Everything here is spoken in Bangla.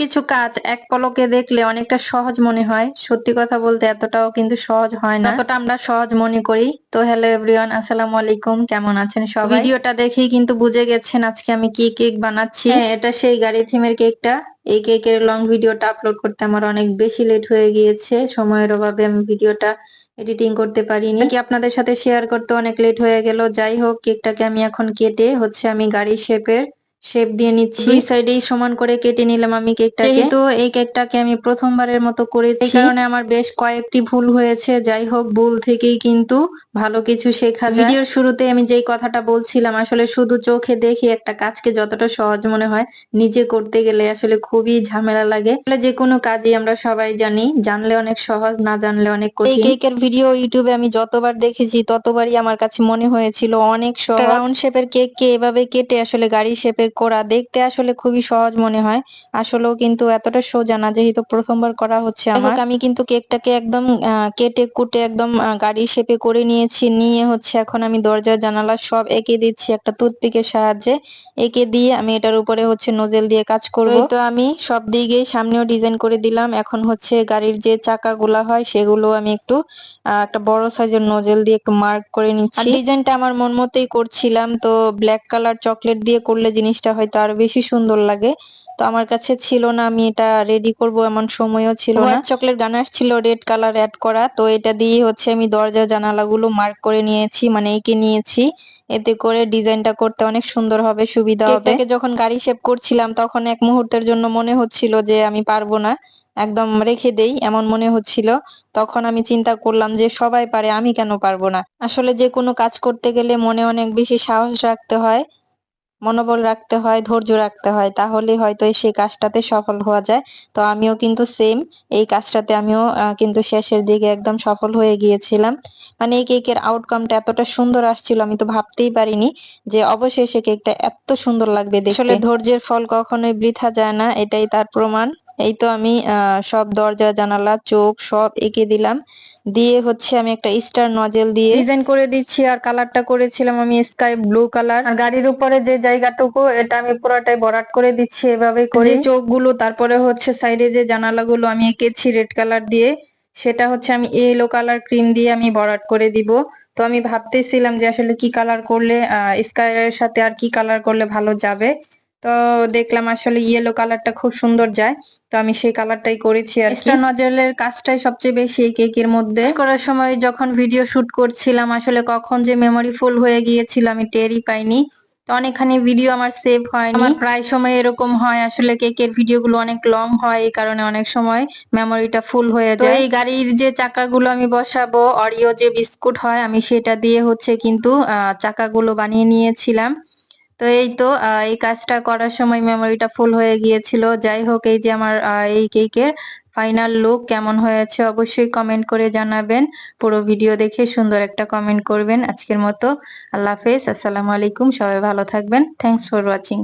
কিছু কাজ এক পলকে দেখলে অনেকটা সহজ মনে হয়। সত্যি কথা বলতে এতটাও কিন্তু সহজ হয় না। এতটা আমরা সহজ মনে করি। তো হ্যালো এভরিওয়ান আসসালামু আলাইকুম। কেমন আছেন সবাই? ভিডিওটা দেখেই কিন্তু বুঝে গেছেন আজকে আমি কি কেক বানাচ্ছি। হ্যাঁ এটা সেই গাড়ি থিমের কেকটা। এই কেকের লং ভিডিওটা আপলোড করতে আমার অনেক বেশি লেট হয়ে গিয়েছে। সময়ের অভাবে আমি ভিডিওটা এডিটিং করতে পারিনি। কি আপনাদের সাথে শেয়ার করতে অনেক লেট হয়ে গেল। যাই হোক কেকটাকে আমি এখন কেটে হচ্ছে আমি গাড়ির শেপের শেপ দিয়ে নিচ্ছি। দুই সাইডেই সমান করে কেটে নিলাম আমি কেকটাকে যেহেতু এই কেকটাকে আমি প্রথমবারের মতো করেছি। কারণে আমার বেশ কয়েকটি ভুল হয়েছে। যাই হোক ভুল থেকেই কিন্তু ভালো কিছু শেখা যায়। ভিডিওর শুরুতে আমি যেই কথাটা বলছিলাম আসলে শুধু চোখে দেখে একটা কাজকে যতটা সহজ মনে হয় নিজে করতে গেলে আসলে খুবই ঝামেলা লাগে। আসলে যে কোনো কাজই আমরা সবাই জানি জানলে অনেক সহজ না জানলে অনেক কঠিন। এই কেকের ভিডিও ইউটিউবে আমি যতবার দেখেছি ততবারই আমার কাছে মনে হয়েছিল অনেক সহজ। রাউন্ড শেপের কেক কে এভাবে কেটে আসলে গাড়ি শেপের করা দেখতে আসলে খুবই সহজ মনে হয়। আসলেও কিন্তু এতটা সোজা না যেহেতু প্রথমবার করা হচ্ছে আমার। আমি কিন্তু কেকটাকে একদম কেটে কুটে একদম গাড়ি শেপে করে নিয়েছি। নিয়ে হচ্ছে এখন আমি দরজা জানালা সব এঁকে দিচ্ছি একটা টুথপিকের সাহায্যে। এঁকে দিয়ে আমি এটার উপরে হচ্ছে নোজেল দিয়ে কাজ করব। তো আমি সব দিকে সামনেও ডিজাইন করে দিলাম। এখন হচ্ছে গাড়ির যে চাকাগুলা হয় সেগুলো আমি একটু একটা বড় সাইজের নোজেল দিয়ে একটু মার্ক করে নিচ্ছি। ডিজাইনটা আমার মন মতোই করছিলাম। তো ব্ল্যাক কালার চকলেট দিয়ে করলে জিনিসটা হয়তো আরও বেশি সুন্দর লাগে। তো আমার কাছে ছিল না আমি এটা রেডি করব এমন সময়ও ছিল না। চকলেট গানাশ ছিল রেড কালার অ্যাড করা তো এটা দিয়ে হচ্ছে আমি দরজা জানালাগুলো মার্ক করে নিয়েছি মানে এঁকে নিয়েছি। এতে করে ডিজাইনটা করতে অনেক সুন্দর হবে সুবিধা হবে। যখন গাড়ি শেপ করছিলাম তখন এক মুহূর্তের জন্য মনে হচ্ছিল যে আমি পারব না। একদম রেখে দেই এমন মনে হচ্ছিল। তখন আমি চিন্তা করলাম যে সবাই পারে আমি কেন পারব না? আসলে যে কোনো কাজ করতে গেলে মনে অনেক বেশি সাহস রাখতে হয়। মনোবল রাখতে হয়, ধৈর্য রাখতে হয় তাহলে হয়তো সেই কাজটাতে সফল হওয়া যায়। তো আমিও কিন্তু সেম এই কাজটাতে আমিও কিন্তু শেষের দিকে একদম সফল হয়ে গিয়েছিলাম। মানে এই কেকের আউটকামটা এতটা সুন্দর আসছিল আমি তো ভাবতেই পারিনি যে অবশেষে কেকটা এত সুন্দর লাগবে আসলে ধৈর্যের ফল কখনোই বৃথা যায় না, এটাই তার প্রমাণ। এই তো আমি সব দরজা জানালা চোখ সব এঁকে দিলাম। দিয়ে হচ্ছে আমি একটা স্টার নজেল দিয়ে ডিজাইন করে দিচ্ছি আর কালারটা করেছিলাম আমি স্কাই ব্লু কালার আর গাড়ির উপরে যে জায়গাটুকু এটা আমি পুরোটাই ভরাট করে দিচ্ছি এভাবে করে চোখগুলো তারপরে হচ্ছে সাইডে যে জানালাগুলো আমি এঁকেছি রেড কালার দিয়ে সেটা হচ্ছে আমি ইয়েলো কালার ক্রিম দিয়ে আমি ভরাট করে দিব। তো আমি ভাবতেছিলাম যে আসলে কি কালার করলে স্কাই এর সাথে আর কি কালার করলে ভালো যাবে। তো দেখলাম আসলে ইয়েলো কালারটা খুব সুন্দর যায়। তো আমি সেই কালারটাই করেছি আর এক্সট্রা নজলের কাজটাই সবচেয়ে বেশি এই কেকের মধ্যে। করার সময় যখন ভিডিও শুট করছিলাম আসলে কখন যে মেমোরি ফুল হয়ে গিয়েছিল আমি টেরই পাইনি। তো অনেকখানি ভিডিও আমার সেভ হয়নি। আমার প্রায় সময় এরকম হয় আসলে কেকের ভিডিও গুলো অনেক লং হয় এই কারণে অনেক সময় মেমোরিটা ফুল হয়ে যায়। এই গাড়ির যে চাকাগুলো আমি বসাবো অরিও যে বিস্কুট হয় আমি সেটা দিয়ে হচ্ছে কিন্তু চাকাগুলো বানিয়ে নিয়েছিলাম। তো এই তো এই কাজটা করার সময় মেমোরিটা ফুল হয়ে গিয়েছিল। যাই হোক, এই যে আমার এই কেকের ফাইনাল লুক কেমন হয়েছে অবশ্যই কমেন্ট করে জানাবেন। পুরো ভিডিও দেখে সুন্দর একটা কমেন্ট করবেন। আজকের মতো আল্লাহ হাফেজ, আসসালামু আলাইকুম, সবাই ভালো থাকবেন। Thanks for watching